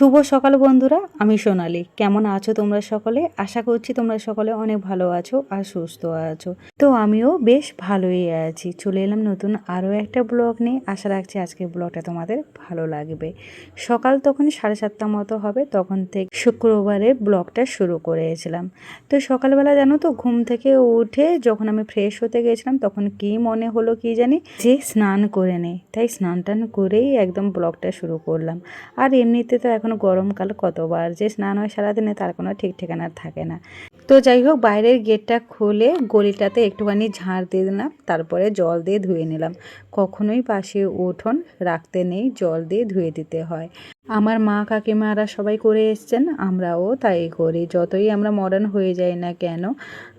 শুভ সকাল বন্ধুরা, আমি সোনালি। কেমন আছো তোমরা সকলে? আশা করছি তোমরা সকলে অনেক ভালো আছো আর সুস্থ আছো। তো আমিও বেশ ভালোই আছি। চলে এলাম নতুন আরও একটা ব্লগ নিয়ে। আশা রাখছি আজকের ব্লগটা তোমাদের ভালো লাগবে। সকাল তখন সাড়ে সাতটা মতো হবে, তখন থেকে শুক্রবারে ব্লগটা শুরু করেছিলাম। তো সকালবেলা জানো তো, ঘুম থেকে উঠে যখন আমি ফ্রেশ হতে গেছিলাম, তখন কি মনে হলো কি জানি? যে স্নান করে নেই। তাই স্নান টান করেই একদম ব্লগটা শুরু করলাম। আর এমনিতে তো এখন গরমকাল কতবার যে স্নান হয় সারাদিনে তার কোনো ঠিক ঠিকানা থাকে না। তো যাই হোক, বাইরের গেটটা খুলে গলিটাতে একটুখানি ঝাড় দিয়ে দিলাম, তারপরে জল দিয়ে ধুয়ে নিলাম। কখনোই পাশে উঠোন রাখতে নেই, জল দিয়ে ধুয়ে দিতে হয়। আমার মা কাকিমারা সবাই করে এসছেন, আমরাও তাই করি। যতই আমরা মডার্ন হয়ে যাই না কেন,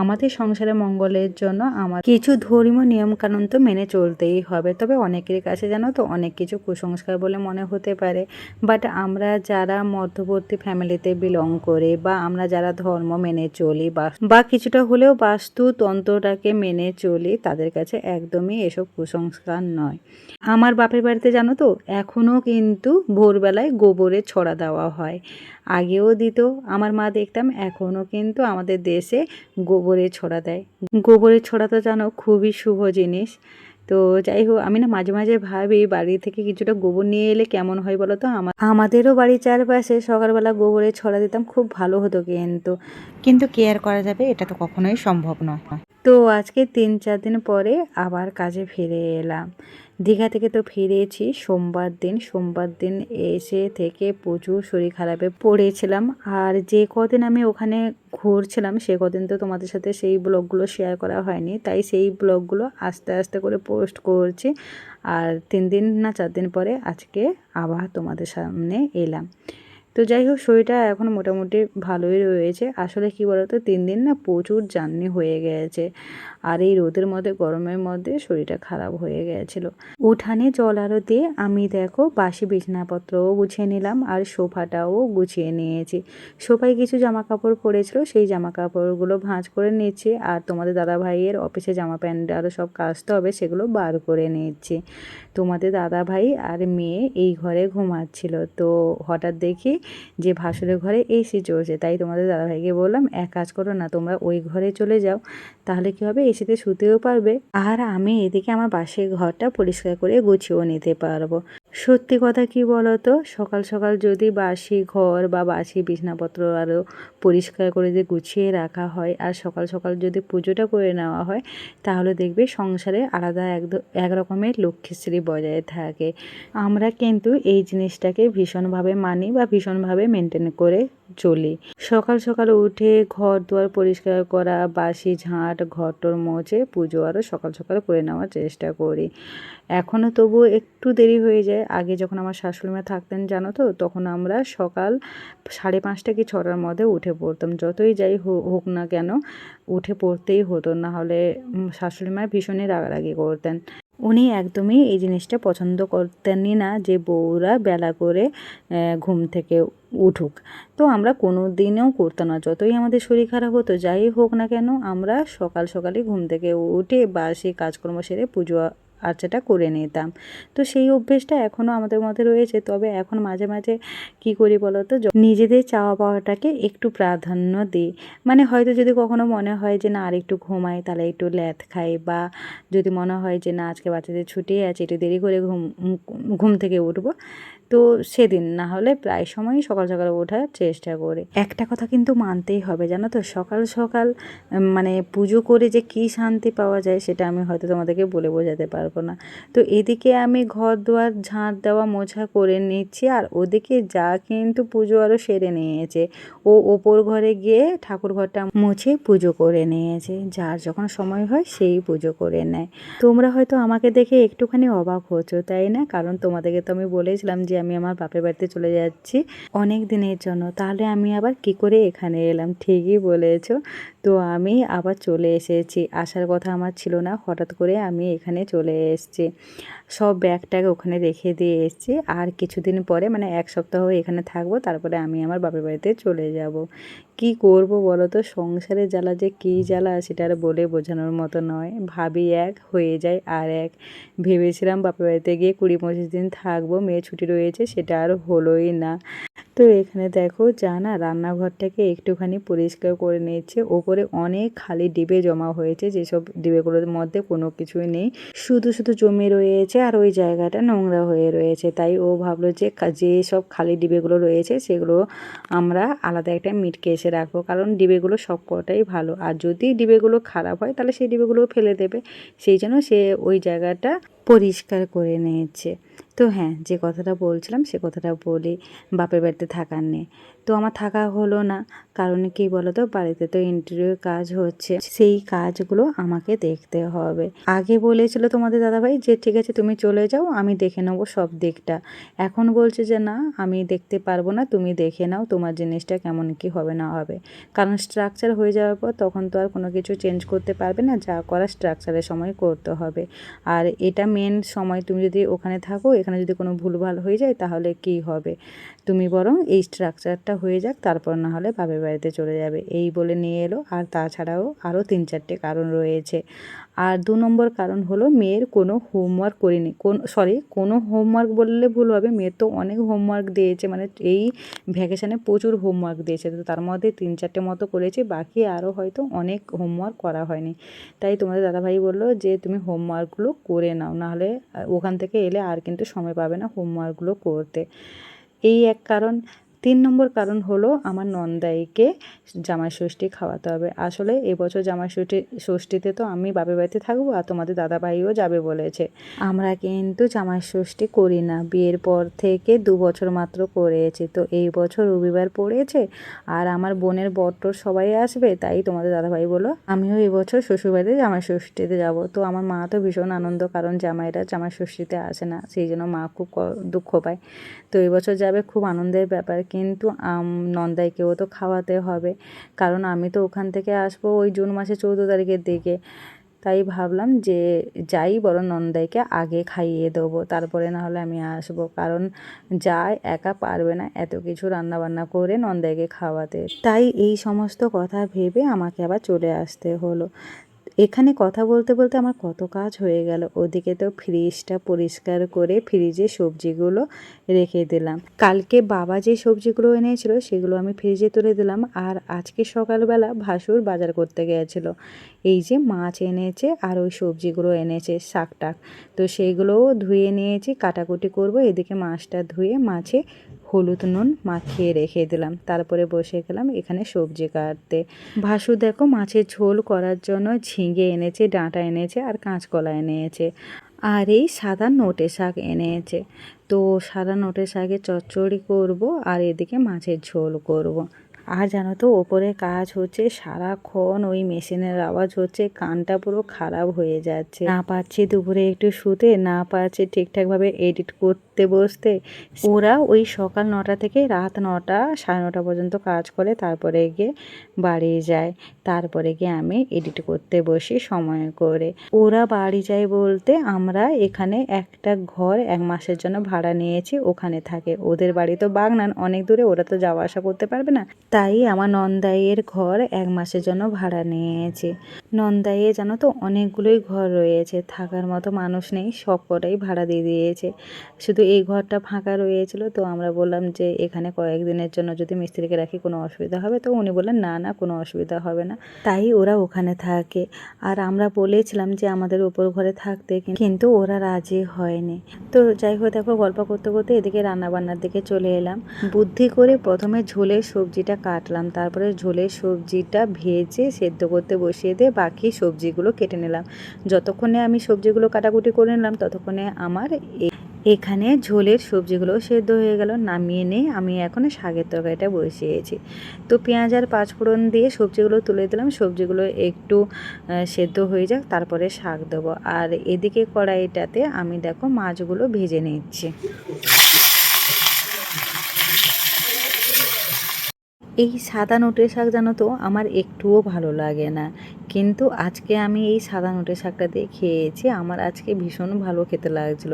আমাদের সংসারে মঙ্গলের জন্য আমার কিছু ধর্মীয় নিয়মকানুন তো মেনে চলতেই হবে। তবে অনেকের কাছে জানো তো, অনেক কিছু কুসংস্কার বলে মনে হতে পারে। বাট আমরা যারা মধ্যবর্তী ফ্যামিলিতে বিলং করে বা আমরা যারা ধর্ম মেনে চলি বা কিছুটা হলেও বাস্তু তন্ত্রটাকে মেনে চলি, তাদের কাছে একদমই এসব কুসংস্কার নয়। আমার বাপের বাড়িতে জানো তো এখনও কিন্তু ভোরবেলায় গোবরে ছড়া দেওয়া হয়। আগেও দিত আমার মা দেখতাম এখনও কিন্তু আমাদের দেশে গোবরে ছড়া দেয়। গোবরের ছড়া তো জানো খুবই শুভ জিনিস। তো যাই হোক আমি না মাঝে মাঝে ভাবি বাড়ি থেকে কিছুটা গোবর নিয়ে এলে কেমন হয় বলো তো? আমার আমাদেরও বাড়ির চারপাশে সকালবেলা গোবরে ছড়া দিতাম খুব ভালো হতো কিন্তু। কিন্তু কেয়ার করা যাবে? এটা তো কখনোই সম্ভব নয়। তো আজকে তিন চার দিন পরে আবার কাজে ফিরে এলাম। দীঘা থেকে তো ফিরেছি, সোমবার দিন সোমবার দিন এসে থেকে প্রচুর শরীর খারাপে পড়েছিলাম। আর যে কদিন আমি ওখানে ঘুরছিলাম, সে কদিন তো তোমাদের সাথে সেই ব্লগগুলো শেয়ার করা হয়নি। তাই সেই ব্লগগুলো আস্তে আস্তে করে পোস্ট করছি। আর তিন দিন না চার দিন পরে আজকে আবার তোমাদের সামনে এলাম। তো যাই হোক, শরীরটা এখন মোটামুটি ভালোই রয়েছে। আসলে কি বলতো, তিন দিন না প্রচুর জার্নি হয়ে গেছে। আর এই রোদের মধ্যে, গরমের মধ্যে শরীরটা খারাপ হয়ে গেছিল। উঠানে জল আরও দিয়ে আমি দেখো বাসি বিছনাপত্রও গুছিয়ে নিলাম আর সোফাটাও গুছিয়ে নিয়েছি। সোফায় কিছু জামা কাপড় পরেছিল সেই জামা কাপড়গুলো ভাঁজ করে নিচ্ছি আর তোমাদের দাদা ভাইয়ের অফিসে জামা প্যান্ট আরও সব কাচতে হবে সেগুলো বার করে নিচ্ছি। তোমাদের দাদা ভাই আর মেয়ে এই ঘরে ঘুমাচ্ছিল, তো হঠাৎ দেখি যে ভাসুরের ঘরে এসি চলছে, তাই তোমাদের দাদাভাইকে বললাম, এক কাজ করো না, তোমরা ওই ঘরে চলে যাও, তাহলে কী হবে? এসিতে শুতেও পারবে। আর আমি এদিকে আমার বাসের ঘরটা পরিষ্কার করে গুছিয়েও নিতে পারব। সত্যি কথা কি বলতো? সকাল সকাল যদি বাসি ঘর বা বাসি বিছনাপত্র আরও পরিষ্কার করে যে গুছিয়ে রাখা হয় আর সকাল সকাল যদি পুজোটা করে নেওয়া হয়, তাহলে দেখবে সংসারে আলাদা একদম এক রকমের লক্ষ্মীশ্রী বজায় থাকে। আমরা কিন্তু এই জিনিসটাকে ভীষণভাবে মানি বা ভীষণভাবে মেনটেন করে চলি। সকাল সকাল উঠে ঘর দুয়ার পরিষ্কার করা, বাসি ঝাঁট ঘর ঘরটর মোছে পুজো আরও সকাল সকাল করে নেওয়ার চেষ্টা করি। এখনও তবু একটু দেরি হয়ে যায় আগে যখন আমার শাশুড়িমা থাকতেন, জানো তো, তখন আমরা সকাল সাড়ে পাঁচটা কি ছটার মধ্যে উঠে পড়তাম। যতই যাই হোক না কেন, উঠে পড়তেই হতো। না হলে শাশুড়িমা ভীষণই রাগারাগি করতেন। উনি একদমই এই জিনিসটা পছন্দ করতেনই না যে বউরা বেলা করে ঘুম থেকে উঠুক। তো আমরা কোনো দিনেও করতাম না। যতই আমাদের শরীর খারাপ হতো, যাই হোক না কেন, আমরা সকাল সকালে ঘুম থেকে উঠে বা সেই কাজকর্ম সেরে পুজো আর্চাটা করে নিতাম। তো সেই অভ্যেসটা এখনও আমাদের মধ্যে রয়েছে। তবে এখন মাঝে মাঝে কি করি বলতো? নিজেদের চাওয়া পাওয়াটাকে একটু প্রাধান্য দিই। মানে হয়তো যদি কখনো মনে হয় যে না, আর একটু ঘুমাই, তাহলে একটু ল্যাথ খাই বা যদি মনে হয় যে না, আজকে বাচ্চাদের ছুটি আছে, একটু দেরি করে ঘুম ঘুম থেকে উঠবো তো সেদিন না হলে প্রায় সময়ই সকাল সকাল ওঠার চেষ্টা করে। একটা কথা কিন্তু মানতেই হবে, জানো তো? সকাল সকাল মানে পুজো করে যে কি শান্তি পাওয়া যায় সেটা আমি হয়তো তোমাদেরকে বলে বোঝাতে পারব না। তো এদিকে আমি ঘর দুয়ার ঝাঁট দেওয়া, মোছা করে নিচ্ছি আর ওদিকে যা কিন্তু পুজো আরও সেরে নিয়েছে। ও ওপর ঘরে গিয়ে ঠাকুর ঘরটা মুছে পুজো করে নিয়েছে। যার যখন সময় হয় সেই পুজো করে নেয়। তোমরা হয়তো আমাকে দেখে একটুখানি অবাক হচ্ছো, তাই না? কারণ তোমাদেরকে তো আমি বলেছিলাম যে আমি আমার বাপের বাড়িতে চলে যাচ্ছি অনেক দিনের জন্য। তাহলে আমি আবার কি করে এখানে এলাম? ঠিকই বলেছ। তো আমি আবার চলে এসেছি। আসার কথা আমার ছিল না, হঠাৎ করে আমি এখানে চলে এসেছি। সব ব্যাগটাকে ওখানে রেখে দিয়ে এসেছি। আর কিছুদিন পরে মানে এক সপ্তাহ এখানে থাকব, তারপরে আমি আমার বাপের বাড়িতে চলে যাব। কি করব বলো তো? সংসারে জ্বালা যে কী জ্বালা, সেটা আর বলে বোঝানোর মতো নয়। ভাবি এক, হয়ে যায় আর এক। ভেবেছিলাম বাপের বাড়িতে গিয়ে কুড়ি পঁচিশ দিন থাকব, মেয়ে ছুটি রয়েছে, সেটা আর হলোই না। তো এখানে দেখো যা না রান্নাঘরটাকে একটুখানি পরিষ্কার করে নিয়েছে। ওপরে অনেক খালি ডিবে জমা হয়েছে, যেসব ডিবেগুলোর মধ্যে কোনো কিছুই নেই। শুধু শুধু জমে রয়েছে আর ওই জায়গাটা নোংরা হয়ে রয়েছে। তাই ও ভাবলো যে যে সব খালি ডিবেগুলো রয়েছে সেগুলো আমরা আলাদা একটা মিটকে এসে রাখব, কারণ ডিবেগুলো সব কটাই ভালো। আর যদি ডিবেগুলো খারাপ হয় তাহলে সেই ডিবেগুলো ফেলে দেবে। সেই জন্য সে ওই জায়গাটা পরিষ্কার করে নিয়েছে। তো হ্যাঁ যে কথাটা বলছিলাম সে কথাটা বলি, বাপের বাড়িতে থাকার নেই। তো আমার থাকা হলো না। কারণ কি বলতো? বাড়িতে তো ইন্টারভিউ কাজ হচ্ছে। সেই কাজগুলো আমাকে দেখতে হবে। আগে বলেছিল তোমাদের দাদাভাই যে, ঠিক আছে, তুমি চলে যাও, আমি দেখে নেব সব দিকটা। এখন বলছে যে, না, আমি দেখতে পারব না, তুমি দেখে নাও তোমার জিনিসটা কেমন কি হবে, না হবে। কারণ স্ট্রাকচার হয়ে যাওয়ার পর তখন তো আর কোনো কিছু চেঞ্জ করতে পারবে না, যা করা স্ট্রাকচারের সময় করতে হবে। আর এটা মেন সময় তুমি যদি ওখানে থাকো, এখানে যদি কোনো ভুলভাল হয়ে যায়, তাহলে কি হবে? তুমি বরং এই স্ট্রাকচারটা হয়ে যাক, তারপর না হলে বাপের বাড়িতে চলে যাবে। এই বলে নিয়ে এলো। আর তাছাড়াও আরও তিন চারটে কারণ রয়েছে। আর দু নম্বর কারণ হলো মেয়ের কোনো হোমওয়ার্ক করিনি। কোন সরি কোনো হোমওয়ার্ক বললে ভুল হবে। মেয়ের তো অনেক হোমওয়ার্ক দিয়েছে। মানে এই ভ্যাকেশানে প্রচুর হোমওয়ার্ক দিয়েছে। তো তার মধ্যে তিন চারটে মতো করেছে। বাকি আরও হয়তো অনেক হোমওয়ার্ক করা হয়নি। তাই তোমাদের দাদাভাই বলল যে, তুমি হোমওয়ার্কগুলো করে নাও। নাহলে ওখান থেকে এলে আর কিন্তু সময় পাবে না হোমওয়ার্কগুলো করতে। এই এক কারণ। তিন নম্বর কারণ হলো আমার নন্দাইকে জামাই ষষ্ঠী খাওয়াতে হবে। আসলে এবছর জামাই ষষ্ঠী ষষ্ঠীতে তো আমি বাপের বাড়িতে থাকব আর তোমাদের দাদা ভাইও যাবে বলেছে। আমরা কিন্তু জামাই ষষ্ঠী করি না। বিয়ের পর থেকে দু বছর মাত্র করেছি। তো এই বছর রবিবার পড়েছে আর আমার বোনের বট্টর সবাই আসবে, তাই তোমাদের দাদাভাই বলো আমিও এবছর শ্বশুরবাড়িতে জামাই ষষ্ঠীতে যাব। তো আমার মা তো ভীষণ আনন্দ, কারণ জামাইরা জামাই ষষ্ঠীতে আসে না, সেই জন্য মা খুব দুঃখ পায়। তো এবছর যাবে খুব আনন্দের ব্যাপার। কিন্তু নন্দাইকেও তো খাওয়াতে হবে। কারণ আমি তো ওখান থেকে আসব ওই জুন মাসে চৌদ্দ তারিখের দিকে। তাই ভাবলাম যে যাই বরং নন্দাইকে আগে খাইয়ে দেবো, তারপরে না হলে আমি আসব। কারণ যাই একা পারবে না এত কিছু রান্না বান্না করে নন্দাইকে খাওয়াতে। তাই এই সমস্ত কথা ভেবে আমাকে আবার চলে আসতে হলো। এখানে কথা বলতে বলতে আমার কত কাজ হয়ে গেল। ওদিকে তো ফ্রিজটা পরিষ্কার করে ফ্রিজে সবজিগুলো রেখে দিলাম। কালকে বাবা যে সবজিগুলো এনেছিল, সেগুলো আমি ফ্রিজে তুলে দিলাম। আর আজকে সকালবেলা ভাসুর বাজার করতে গিয়েছিল। এই যে মাছ এনেছে আর ওই সবজিগুলো এনেছে শাক টাক তো সেইগুলোও ধুয়ে নিয়েছি, কাটাকুটি করব, এদিকে মাছটা ধুয়ে মাছে হলুদ নুন মাখিয়ে রেখে দিলাম। তারপরে বসে গেলাম এখানে সবজি কাটতে। ভাসু দেখো মাছের ঝোল করার জন্য ঝিঙে এনেছে, ডাঁটা এনেছে আর কাঁচকলা এনেছে। আর এই সাদা নোটে শাক এনেছে। তো সাদা নোটে শাকে চচ্চড়ি করব আর এদিকে মাছের ঝোল করব। আর জানো তো, ওপরে কাজ হচ্ছে, সারাক্ষণ ওই মেশিনের আওয়াজ হচ্ছে, কানটা পুরো খারাপ হয়ে যাচ্ছে। না পারছি দুপুরে একটু শুতে, না পারছি ঠিকঠাকভাবে এডিট করতে বসতে। ওরা ওই সকাল নটা থেকে রাত নটা, সাড়ে নটা পর্যন্ত কাজ করে, তারপরে গিয়ে বাড়ি যায়। তারপরে গিয়ে আমি এডিট করতে বসি সময় করে। ওরা বাড়ি যায় বলতে আমরা এখানে একটা ঘর এক মাসের জন্য ভাড়া নিয়েছি, ওখানে থাকে। ওদের বাড়ি তো বাগনান, অনেক দূরে, ওরা তো যাওয়া আসা করতে পারবে না। তাই আমার নন্দাইয়ের ঘর এক মাসের জন্য ভাড়া নিয়েছে। নন্দাইয়ে জানো তো অনেকগুলোই ঘর রয়েছে, থাকার মতো মানুষ নেই সব কটাই ভাড়া দিয়ে দিয়েছে। শুধু এই ঘরটা ফাঁকা রয়েছিল তো আমরা বললাম যে এখানে কয়েকদিনের জন্য যদি মিস্ত্রিকে রাখি কোনো অসুবিধা হবে? তো উনি বললেন, না না, কোনো অসুবিধা হবে না। তাই ওরা ওখানে থাকে। আর আমরা বলেছিলাম যে আমাদের উপর ঘরে থাকতে কিন্তু ওরা রাজি হয়নি। তো যাই হোক, দেখো গল্প করতে করতে এদিকে রান্নাবান্নার দিকে চলে এলাম। বুদ্ধি করে প্রথমে ঝোলের সবজিটা কাটলাম। তারপরে ঝোলের সবজিটা ভেজে সেদ্ধ করতে বসিয়ে দিয়ে বাকি সবজিগুলো কেটে নিলাম। যতক্ষণে আমি সবজিগুলো কাটাকুটি করে নিলাম, ততক্ষণে আমার এখানে ঝোলের সবজিগুলো সেদ্ধ হয়ে গেল। নামিয়ে নিয়ে আমি এখন শাকের তরকারিটা বসিয়েছি। তো পেঁয়াজ আর পাঁচফোড়ন দিয়ে সবজিগুলো তুলে দিলাম। সবজিগুলো একটু সেদ্ধ হয়ে যাক, তারপরে শাক দেবো। আর এদিকে কড়াইটাতে আমি দেখো মাছগুলো ভেজে নিচ্ছি। এই সাদা নোটের শাক জানো তো আমার একটুও ভালো লাগে না। কিন্তু আজকে আমি এই সাদা নোটের শাকটা দিয়ে খেয়েছি। আমার আজকে ভীষণ ভালো খেতে লাগছিল।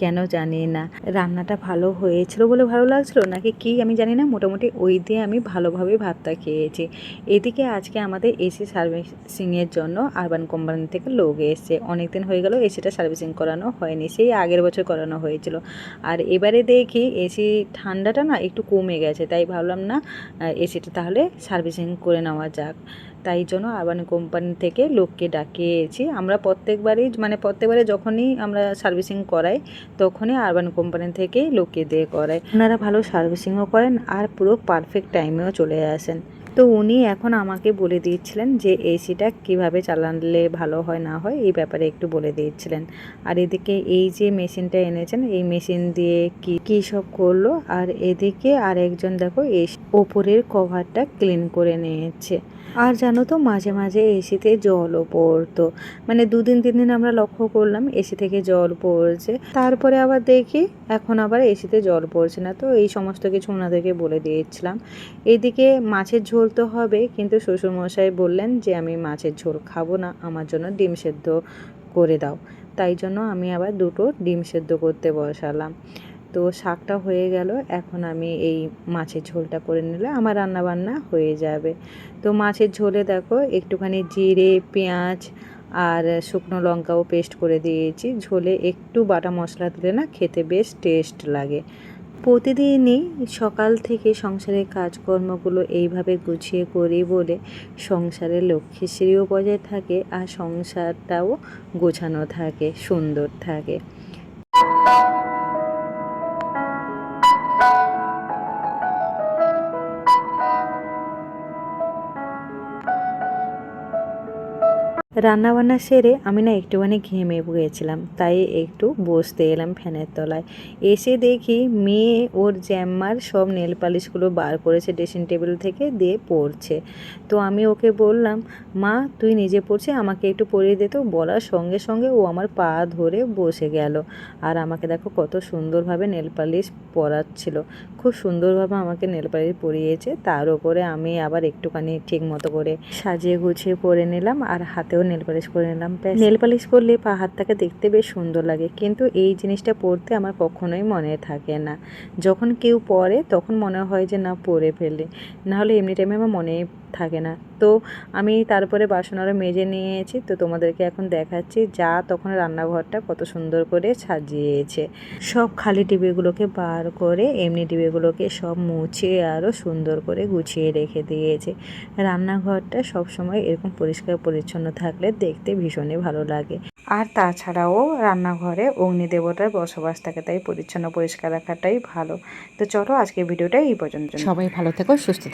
কেন জানি না। রান্নাটা ভালো হয়েছিল বলে ভালো লাগছিল নাকি কি আমি জানি না। মোটামুটি ওই দিয়ে আমি ভালোভাবে ভাতটা খেয়েছি। এদিকে আজকে আমাদের এসি সার্ভিসিংয়ের জন্য আরবান কোম্পানি থেকে লোক এসছে। অনেক দিন হয়ে গেল এসিটা সার্ভিসিং করানো হয়নি। সেই আগের বছর করানো হয়েছিল। আর এবারে দেখি এসি ঠান্ডাটা না একটু কমে গেছে। তাই ভাবলাম না এসিটা তাহলে সার্ভিসিং করে নেওয়া যাক। তাই জন্য আরবান কোম্পানি থেকে লোককে ডাকিয়েছি। আমরা প্রত্যেকবারই মানে প্রত্যেকবারে যখনই আমরা সার্ভিসিং করাই, তখনই আরবান কোম্পানি থেকেই লোককে দিয়ে করাই। ওনারা ভালো সার্ভিসিংও করেন আর পুরো পারফেক্ট টাইমেও চলে আসেন। তো উনি এখন আমাকে বলে দিয়েছিলেন যে, এসিটা কীভাবে চালালে ভালো হয়, না হয়, এই ব্যাপারে একটু বলে দিচ্ছিলেন আর এদিকে এই যে মেশিনটা এনেছেন, এই মেশিন দিয়ে কি, কী সব করল? আর এদিকে আর একজন দেখো এই ওপরের কভারটা ক্লিন করে নিয়েছে। আর জানো তো, মাঝে মাঝে এসিতে জলও পড়তো। মানে দুদিন, তিন দিন আমরা লক্ষ্য করলাম এসি থেকে জল পড়ছে। তারপরে আবার দেখি এখন আবার এসিতে জল পড়ছে না। তো এই সমস্ত কিছু ওনাদেরকে বলে দিয়েছিলাম। এদিকে মাছের ঝোল তো হবে, কিন্তু শ্বশুরমশাই বললেন যে, আমি মাছের ঝোল খাব না, আমার জন্য ডিম সেদ্ধ করে দাও। তাই জন্য আমি আবার দুটো ডিম সেদ্ধ করতে বসালাম। তো শাকটা হয়ে গেল, এখন আমি এই মাছের ঝোলটা করে নিলে আমার রান্না বান্না হয়ে যাবে। তো মাছের ঝোলে দেখো, একটুখানি জিরে, পেঁয়াজ আর শুকনো লঙ্কাও পেস্ট করে দিয়েছি। ঝোলে একটু বাটা মশলা দিলে না খেতে বেশ টেস্ট লাগে। প্রতিদিনই সকাল থেকে সংসারের কাজকর্মগুলো এইভাবে গুছিয়ে করি বলে সংসারের লক্ষ্মীশ্রীও বজায় থাকে আর সংসারটাও গোছানো থাকে, সুন্দর থাকে। রান্না বান্না সেরে আমি না একটুখানি ঘেমে গিয়েছিলাম, তাই একটু বসতে এলাম ফ্যানের তলায়। এসে দেখি মেয়ে ওর জ্যাম্মার সব নেল পালিশগুলো বার করেছে, ড্রেসিং টেবিল থেকে দিয়ে পড়ছে তো আমি ওকে বললাম, মা, তুই নিজে পড়ছে আমাকে একটু পরিয়ে দে তো। বলার সঙ্গে সঙ্গে ও আমার পা ধরে বসে গেল। আর আমাকে দেখো কত সুন্দরভাবে নেল পালিশ পরাচ্ছিল। খুব সুন্দরভাবে আমাকে নেল পালিশ পরিয়েছে, তার উপরে আমি আবার একটুখানি ঠিক মতো করে সাজিয়ে গুছিয়ে পরে নিলাম, আর হাতেও নেল পালিশ করে নিলাম নেল পালিশ করলে পা হাতটাকে দেখতে বেশ সুন্দর লাগে, কিন্তু এই জিনিসটা পরতে আমার কখনোই মনে থাকে না। যখন কেউ পরে তখন মনে হয় যে না পরে ফেলে। নাহলে এমনি টাইমে আমার মনে থাকে না। তো আমি তারপরে বাসন আরও মেজে নিয়েছি, তো তোমাদেরকে এখন দেখাচ্ছি যা তখন রান্নাঘরটা কত সুন্দর করে সাজিয়েছে। সব খালি টিভিগুলোকে বার করে, এমনি টিভিগুলোকে সব মুছে আরও সুন্দর করে গুছিয়ে রেখে দিয়েছে। রান্নাঘরটা সবসময় এরকম পরিষ্কার পরিচ্ছন্ন থাকলে দেখতে ভীষণই ভালো লাগে। আর তাছাড়াও রান্নাঘরে অগ্নি দেবতার বসবাস থাকে তাই পরিচ্ছন্ন পরিষ্কার রাখাটাই ভালো। তো চলো আজকে ভিডিওটা এই পর্যন্ত সবাই ভালো থেকো সুস্থ থেকো।